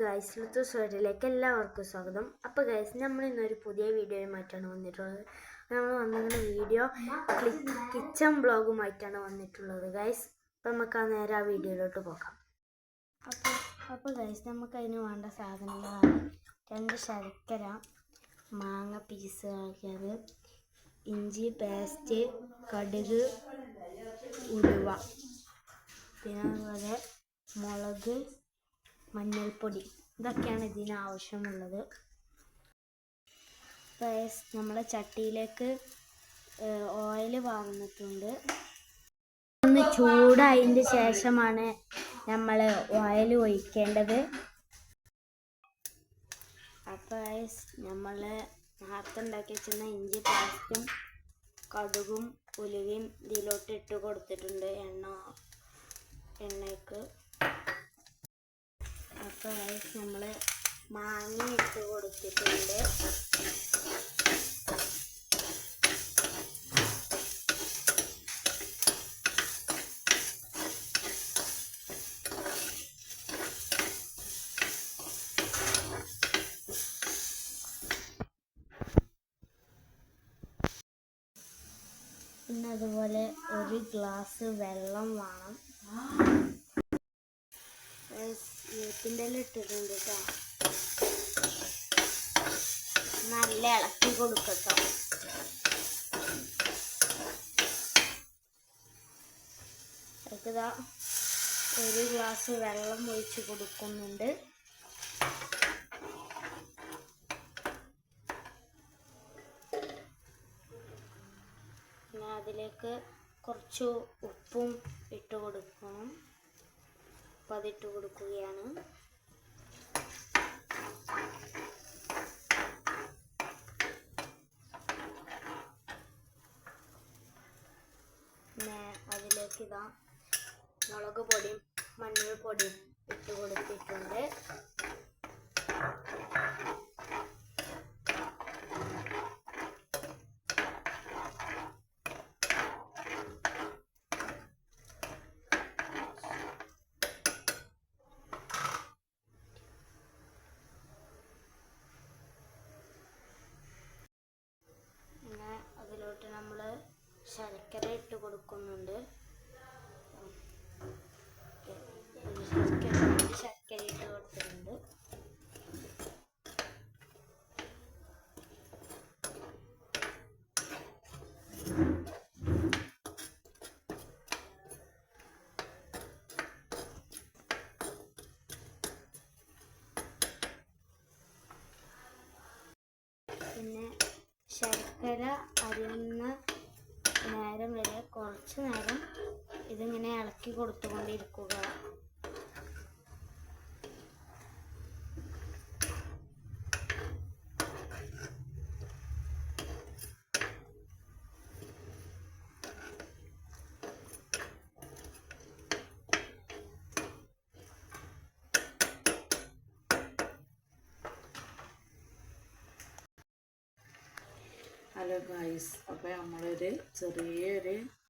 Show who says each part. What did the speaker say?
Speaker 1: Guys ലുത്തു സ്റ്റോറിയിലേക്ക് എല്ലാവർക്കും സ്വാഗതം. അപ്പോൾ ഗൈസ് നമ്മൾ ഇന്നൊരു പുതിയ വീഡിയോയുമായിട്ടാണ് വന്നിട്ടുള്ളത്. നമ്മൾ വന്നിങ്ങനെ വീഡിയോ കിച്ചൺ ബ്ലോഗുമായിട്ടാണ് വന്നിട്ടുള്ളത് ഗൈസ് അപ്പം നമുക്ക് ആ നേരെ ആ വീഡിയോയിലോട്ട് പോകാം. അപ്പോൾ അപ്പോൾ ഗൈസ് നമുക്ക് അതിന് വേണ്ട സാധനങ്ങളാണ് രണ്ട് ശർക്കര മാങ്ങ പീസ് ആക്കിയത് ഇഞ്ചി പേസ്റ്റ് കടുക് ഉലുവ. പിന്നെ അതുപോലെ മുളക് മഞ്ഞൾപ്പൊടി. ഇതൊക്കെയാണ് ഇതിന് ആവശ്യമുള്ളത്. നമ്മളെ ചട്ടിയിലേക്ക് ഓയിൽ വാർന്നിട്ടുണ്ട്. ഒന്ന് ചൂടായതിന്റെ ശേഷമാണ് നമ്മൾ ഓയിൽ ഒഴിക്കേണ്ടത്. അപ്പോൾ നമ്മൾ നേരത്തെ ഉണ്ടാക്കി വെച്ചിരുന്ന ഇഞ്ചി പേസ്റ്റും കടുകും ഉലുവയും ഇതിലോട്ട് ഇട്ട് കൊടുത്തിട്ടുണ്ട് എണ്ണ എണ്ണയ്ക്ക്. അപ്പോൾ നമ്മൾ മാങ്ങ ഇട്ട് കൊടുത്തിട്ടുണ്ട്. പിന്നെ അതുപോലെ ഒരു ഗ്ലാസ് വെള്ളം വേണം. വേപ്പിന്റെ എല്ലാം ഇട്ടിട്ടുണ്ട് കേട്ടോ നല്ല ഇളക്കി കൊടുക്കട്ടോ. ഇതാ ഒരു ഗ്ലാസ് വെള്ളം ഒഴിച്ച് കൊടുക്കുന്നുണ്ട്. അതിലേക്ക് കുറച്ച് ഉപ്പും ഇട്ട് കൊടുക്കണം. അപ്പം അതിട്ട് കൊടുക്കുകയാണ് അതിലേക്ക് ഇതാ മുളക് പൊടിയും മഞ്ഞൾ പൊടിയും ഇട്ട് കൊടുത്തിട്ടുണ്ട് പിന്നെ അതിലോട്ട് നമ്മൾ ശർക്കര ഇട്ട് കൊടുക്കുന്നുണ്ട്. ശർക്കര ഇട്ട് കൊടുത്തിട്ടുണ്ട്. പിന്നെ ശർക്കര അരിയുന്ന നേരം വരെ കുറച്ച് നേരം ഇതിങ്ങനെ ഇളക്കി കൊടുത്തുകൊണ്ടിരിക്കുക.
Speaker 2: ഹലോ ഗായ്സ് അപ്പോൾ നമ്മളൊരു ചെറിയൊരു